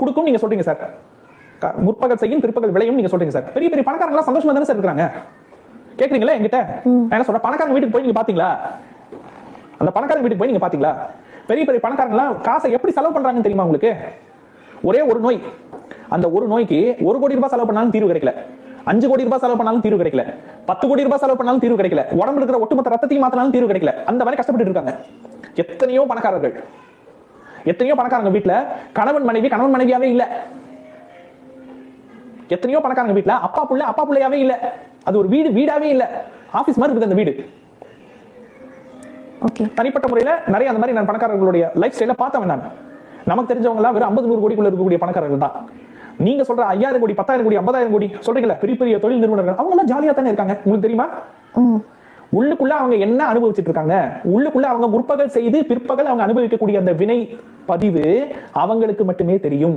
கொடுக்கும் நீங்க சொல்றீங்க சார். முற்பகல் செய்யும் பிற்பகல் விளையும் நீங்க சொல்றீங்க சார். பெரிய பெரிய பணக்காரங்க எல்லாம் சந்தோஷமா தானே சார் இருக்காங்க. கேக்குறீங்களா என்கிட்ட? என்ன சொல்றேன் பணக்காரங்க வீட்டுக்கு போய் நீங்க பாத்தீங்களா? அந்த பணக்காரங்க வீட்டுக்கு போய் நீங்க பாத்தீங்களா? பெரிய பெரிய பணக்காரங்க எல்லாம் காசை எப்படி செலவு பண்றாங்கன்னு தெரியுமா உங்களுக்கு? ஒரே ஒரு நோய். அந்த ஒரு நோய்க்கு ஒரு கோடி ரூபாய் செலவு பண்ணாலும் தீர்வு கிடைக்கல. அஞ்சு கோடி ரூபாய் செலவு பண்ணாலும் தீர்வு கிடைக்கல. பத்து கோடி ரூபாய் செலவு பண்ணாலும் தீர்வு கிடைக்கல. உடம்புல இருக்கிற ஒட்டுமொத்த ரத்தத்தையும் மாத்தினாலும் தீர்வு கிடைக்கல. அந்த மாதிரி கஷ்டப்பட்டு இருக்காங்க. எத்தனையோ பணக்காரர்கள். எத்தனையோ பணக்காரங்க வீட்ல கணவன் மனைவி கணவன் மனைவியாவே இல்ல. எத்தனையோ பணக்காரங்க வீட்ல அப்பா புள்ள அப்பா புள்ளையாவே இல்ல. அது ஒரு வீடு வீடாவே இல்ல. ஆபீஸ் மாதிரி இருக்குது அந்த வீடு. ஓகே. தனிப்பட்ட முறையில நிறைய அந்த மாதிரி நான் பணக்காரர்களுடைய லைஃப் ஸ்டைல பார்த்தவன் நான். நமக்கு தெரிஞ்சவங்க எல்லாம் வெறும் ஐம்பது நூறு கோடிக்குள்ள இருக்கக்கூடிய பணக்காரர்கள் தான். நீங்க சொல்ற ஐயாயிரம் கோடி பத்தாயிரம் கோடி ஐம்பதாயிரம் கோடி சொல்றீங்கல்ல பெரிய பெரிய தொழில் நிறுவனங்கள் அவங்க எல்லாம் ஜாலியா தானே இருக்காங்க. உங்களுக்கு தெரியுமா? உள்ளுக்குள்ள அவங்க என்ன அனுபவிச்சுட்டு இருக்காங்க? உள்ளுக்குள்ள அவங்க முற்பகல் செய்து பிற்பகல் அவங்க அனுபவிக்கக்கூடிய அந்த வினை பதிவு அவங்களுக்கு மட்டுமே தெரியும்.